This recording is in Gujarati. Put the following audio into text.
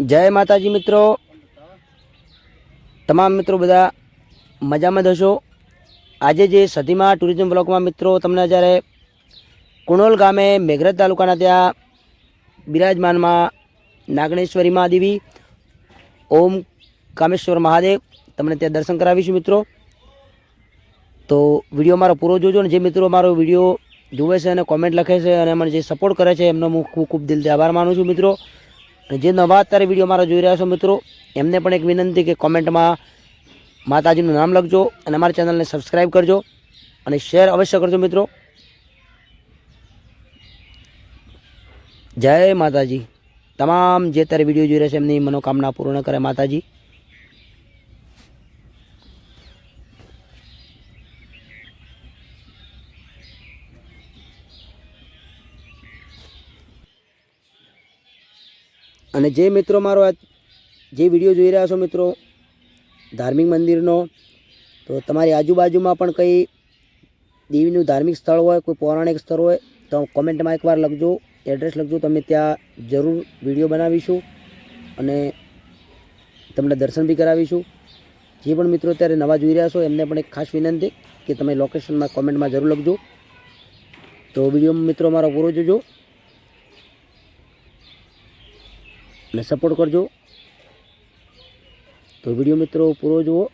જય માતાજી મિત્રો. તમામ મિત્રો બધા મજામાં હશો. આજે જે સતીમા ટુરિઝમ બ્લોકમાં મિત્રો તમને જ્યારે કુણોલ ગામે મેઘરજ તાલુકાના ત્યાં બિરાજમાનમાં નાગણેશ્વરી મહાદેવી, ઓમ કામેશ્વર મહાદેવ તમને ત્યાં દર્શન કરાવીશું મિત્રો. તો વીડિયો મારો પૂરો જોજો ને જે મિત્રો મારો વીડિયો જુએ છે અને કોમેન્ટ લખે છે અને મને જે સપોર્ટ કરે છે એમનો હું ખૂબ ખૂબ દિલથી આભાર માનું છું મિત્રો. અને જે નવા અત્યારે વીડિયો મારા જોઈ રહ્યા છો મિત્રો, એમને પણ એક વિનંતી કે કોમેન્ટમાં માતાજીનું નામ લખજો અને અમારી ચેનલને સબસ્ક્રાઈબ કરજો અને શેર અવશ્ય કરજો મિત્રો. જય માતાજી. તમામ જે અત્યારે વીડિયો જોઈ રહ્યા છે એમની મનોકામના પૂર્ણ કરે માતાજી. અને જે મિત્રો મારો આ જે વીડિયો જોઈ રહ્યા છો મિત્રો, ધાર્મિક મંદિરનો, તો તમારી આજુબાજુમાં પણ કંઈ દેવીનું ધાર્મિક સ્થળ હોય, કોઈ પૌરાણિક સ્થળ હોય, તો કોમેન્ટમાં એકવાર લખજો, એડ્રેસ લખજો તમે ત્યાં જરૂર વીડિયો બનાવીશું અને તમને દર્શન બી કરાવીશું. જે પણ મિત્રો અત્યારે નવા જોઈ રહ્યા છો, એમને પણ એક ખાસ વિનંતી કે તમે લોકેશનમાં કોમેન્ટમાં જરૂર લખજો. તો વીડિયો મિત્રો મારો પૂરો જોજો. અને સપોર્ટ કરજો. તો વીડિયો મિત્રો પૂરો જુઓ.